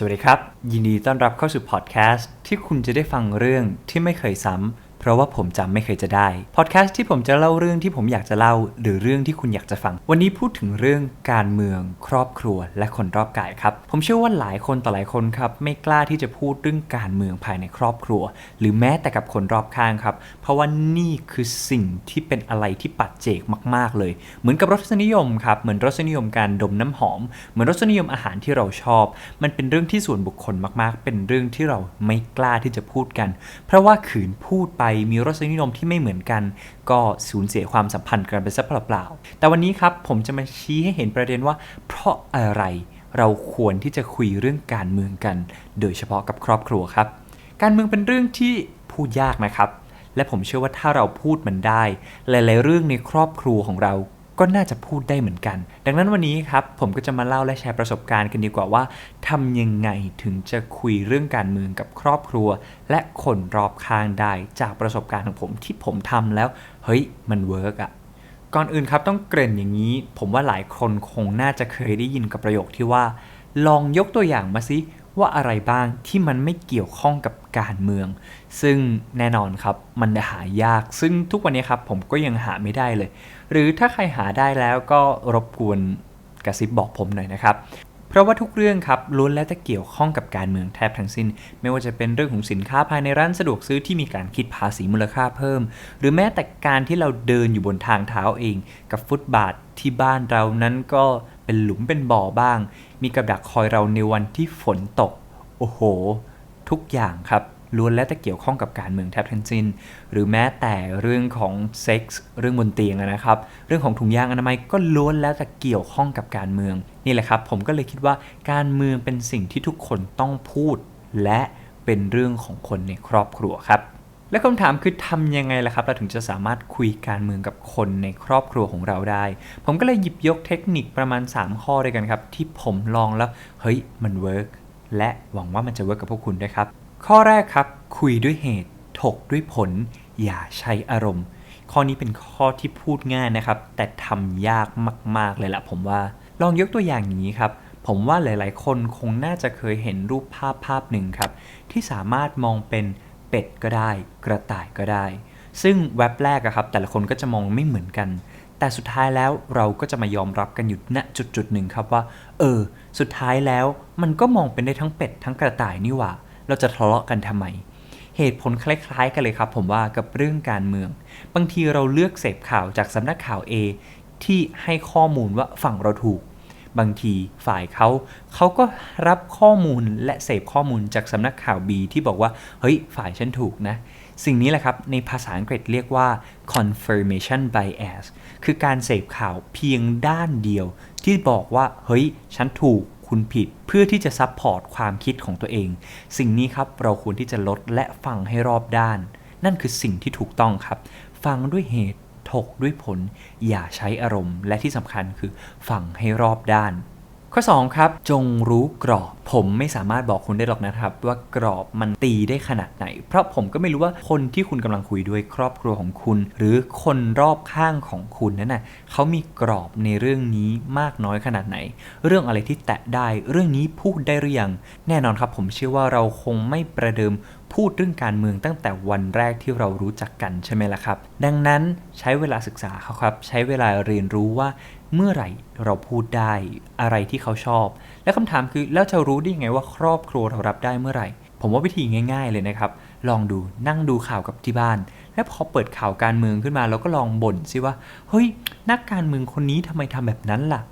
สวัสดีครับ ยินดีต้อนรับเข้าสู่พอดแคสต์ที่คุณจะได้ฟังเรื่องที่ไม่เคยซ้ำ เพราะว่าผมจำไม่เคยจะได้ พอดแคสต์ที่ผมจะเล่าเรื่องที่ผมอยากจะเล่า หรือเรื่องที่คุณอยากจะฟัง วันนี้พูดถึงเรื่องการเมือง ครอบครัว และคนรอบกายครับ ผมเชื่อว่าหลายคนต่อหลายคนครับไม่กล้าที่จะพูดเรื่องการเมืองภายในครอบครัว หรือแม้แต่กับคนรอบข้างครับ เพราะว่านี่คือสิ่งที่เป็นอะไรที่ปัจเจกมาก ๆ เลย เหมือนกับรสนิยมครับเหมือนรสนิยมการดมน้ำหอม เหมือนรสนิยมอาหารที่เราชอบ มันเป็นเรื่องที่ส่วนบุคคลมาก ๆ เป็นเรื่องที่เราไม่กล้าที่จะพูดกัน เพราะว่าขืนพูดไปมีรสนิยมมที่ไม่เหมือนกัน ก็สูญเสียความสัมพันธ์กันไปซะเปล่าๆแต่วันนี้ครับผมจะมาชี้ให้เห็นประเด็นว่า เพราะอะไรเราควรที่จะคุยเรื่องการเมืองกัน โดยเฉพาะกับครอบครัวครับ การเมืองเป็นเรื่องที่พูดยากนะครับ และผมเชื่อว่าถ้าเราพูดมันได้ หลาย ๆ เรื่องในครอบครัวของเรา ก็น่าจะพูดได้เหมือนกัน ดังนั้นวันนี้ครับผมก็จะมาเล่าและแชร์ประสบการณ์กันดีกว่าว่าทำยังไงถึงจะคุยเรื่องการเมืองกับครอบครัว และคนรอบข้างได้จากประสบการณ์ของผมที่ผมทำแล้ว เฮ้ยมันเวิร์กอะก่อนอื่นครับต้องเกริ่นอย่างนี้ ผมว่าหลายคนคงน่าจะเคยได้ยินกับประโยคที่ว่า ลองยกตัวอย่างมาสิ ว่าอะไรบ้างที่มันไม่เกี่ยวข้องกับการเมือง ซึ่งแน่นอนครับมันหายาก ซึ่งทุกวันนี้ครับผมก็ยังหาไม่ได้เลย หรือถ้าใครหาได้แล้วก็รบกวนกระซิบบอกผมหน่อยนะครับเพราะว่าทุกเรื่องครับล้วนแล้วจะเกี่ยวข้องกับการเมืองแทบทั้งสิ้น ไม่ว่าจะเป็นเรื่องของสินค้าภายในร้านสะดวกซื้อที่มีการคิดภาษีมูลค่าเพิ่ม หรือแม้แต่การที่เราเดินอยู่บนทางเท้าเอง กับฟุตบาทที่บ้านเรานั้นก็ เป็นหลุมเป็นบ่อบ้าง มีกับดักคอยเราในวันที่ฝนตก โอ้โห ทุกอย่างครับล้วนแล้วแต่เกี่ยวข้องกับการเมืองแทบทั้งสิ้น หรือแม้แต่เรื่องของเซ็กส์เรื่องบนเตียงนะครับ เรื่องของถุงยางอนามัยก็ล้วนแล้วแต่เกี่ยวข้องกับการเมือง นี่แหละครับผมก็เลยคิดว่าการเมืองเป็นสิ่งที่ทุกคนต้องพูด และเป็นเรื่องของคนในครอบครัวครับ และคำถามคือทำยังไงล่ะครับ เราถึงจะสามารถคุยการเมืองกับคนในครอบครัวของเราได้ ผมก็เลยหยิบยกเทคนิคประมาณ 3 ข้อด้วยกันครับ ที่ผมลองแล้ว เฮ้ย มันเวิร์กและหวังว่ามันจะเวิร์กกับพวกคุณด้วยครับ ข้อแรกครับ คุยด้วยเหตุ ถกด้วยผล อย่าใช้อารมณ์ ข้อนี้เป็นข้อที่พูดง่ายนะครับ แต่ทำยากมาก ๆ เลยละผมว่า ลองยกตัวอย่างอย่างนี้ครับผมว่าหลาย ๆ คนคงน่าจะเคยเห็นรูปภาพภาพหนึ่งครับ ที่สามารถมองเป็น เป็ดก็ได้ กระต่ายก็ได้ ซึ่งแว็บแรกอะครับ แต่ละคนก็จะมองไม่เหมือนกัน แต่สุดท้ายแล้วเราก็จะมายอมรับกันอยู่ณจุดจุดหนึ่งครับว่า เออ สุดท้ายแล้วมันก็มองเป็นได้ทั้งเป็ดทั้งกระต่ายนี่หว่า เราจะทะเลาะกันทำไม เหตุผลคล้ายๆ กันเลยครับผมว่ากับเรื่องการเมือง บางทีเราเลือกเสพข่าวจากสำนักข่าว A ที่ให้ข้อมูลว่าฝั่งเราถูก บางทีฝ่ายเขาเขาก็รับข้อมูลและเสพข้อมูลจากสำนักข่าว B ที่บอกว่า เฮ้ย ฝ่ายฉันถูกนะ สิ่งนี้แหละครับ ในภาษาอังกฤษเรียกว่า confirmation bias คือการเสพข่าวเพียงด้านเดียว ที่บอกว่า เฮ้ย ฉันถูกคุณผิดเพื่อที่จะซับพอร์ตความคิดของตัวเอง สิ่งนี้ครับเราควรที่จะลดและฟังให้รอบด้าน นั่นคือสิ่งที่ถูกต้องครับ ฟังด้วยเหตุ ถกด้วยผล อย่าใช้อารมณ์ และที่สำคัญคือฟังให้รอบด้าน ข้อ 2 ครับ จงรู้กรอบ ผมไม่สามารถบอกคุณได้หรอกนะครับ ว่ากรอบมันตีได้ขนาดไหน เพราะผมก็ไม่รู้ว่าคนที่คุณกำลังคุยด้วยครอบครัวของคุณ หรือคนรอบข้างของคุณนั้นนะ่ะเขามีกรอบในเรื่องนี้มากน้อยขนาดไหน เรื่องอะไรที่แตะได้ เรื่องนี้พูดได้หรือยังแน่นอนครับ ผมเชื่อว่าเราคงไม่ประเดิมพูดเรื่องการเมืองตั้งแต่วันแรกที่เรารู้จักกันใช่ไหมล่ะครับ ดังนั้นใช้เวลาศึกษาเขาครับ ใช้เวลาเรียนรู้ว่า เมื่อไหร่เราพูดได้อะไรที่เขาชอบ และคำถามคือแล้วจะรู้ได้ยังไงว่าครอบครัวเรารับได้เมื่อไหร่ ผมว่าวิธีง่าย ๆเลยนะครับ ลองดูนั่งดูข่าวกับที่บ้าน และพอเปิดข่าวการเมืองขึ้นมาเราก็ลองบ่นซิว่าเฮ้ยนักการเมืองคนนี้ทำไมทำแบบนั้นล่ะ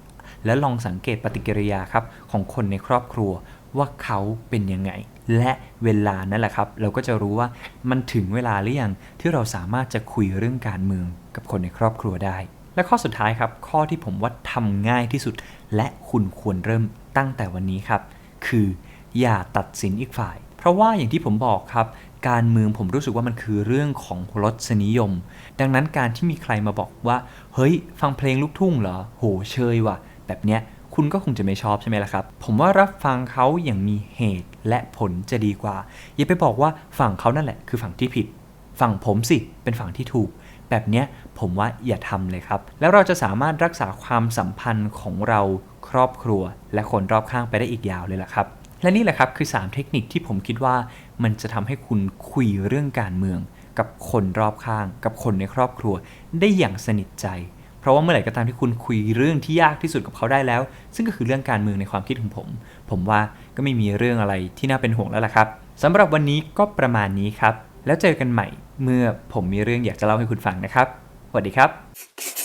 แล้วลองสังเกตปฏิกิริยาครับของคนในครอบครัวว่าเขาเป็นยังไง และเวลานั่นแหละครับ เราก็จะรู้ว่ามันถึงเวลาหรือยังที่เราสามารถจะคุยเรื่องการเมืองกับคนในครอบครัวได้ และข้อสุดท้ายครับ ข้อที่ผมว่าทำง่ายที่สุด และคุณควรเริ่มตั้งแต่วันนี้ครับ คืออย่าตัดสินอีกฝ่าย เพราะว่าอย่างที่ผมบอกครับ การเมืองผมรู้สึกว่ามันคือเรื่องของรสนิยม ดังนั้นการที่มีใครมาบอกว่า เฮ้ย ฟังเพลงลูกทุ่งเหรอ โหเชยว่ะ แบบเนี้ยคุณก็คงจะไม่ชอบใช่ไหมล่ะครับ ผมว่ารับฟังเขาอย่างมีเหตุและผลจะดีกว่า อย่าไปบอกว่าฝั่งเขานั่นแหละคือฝั่งที่ผิด ฝั่งผมสิเป็นฝั่งที่ถูก แบบนี้ผมว่าอย่าทำเลยครับ แล้วเราจะสามารถรักษาความสัมพันธ์ของเราครอบครัว และคนรอบข้างไปได้อีกยาวเลยล่ะครับและนี่แหละครับคือ 3 เทคนิคที่ผมคิดว่ามันจะทำให้คุณคุยเรื่องการเมือง กับคนรอบข้าง กับคนในครอบครัว ได้อย่างสนิทใจ เพราะว่าเมื่อไหร่ก็ตามที่คุณคุยเรื่องที่ยากที่สุดกับเขาได้แล้ว ซึ่งก็คือเรื่องการเมืองในความคิดของผม ผมว่าก็ไม่มีเรื่องอะไรที่น่าเป็นห่วงแล้วล่ะครับสำหรับวันนี้ก็ประมาณนี้ครับ แล้วเจอกันใหม่ เมื่อผมมีเรื่องอยากจะเล่าให้คุณฟังนะครับสวัสดีครับ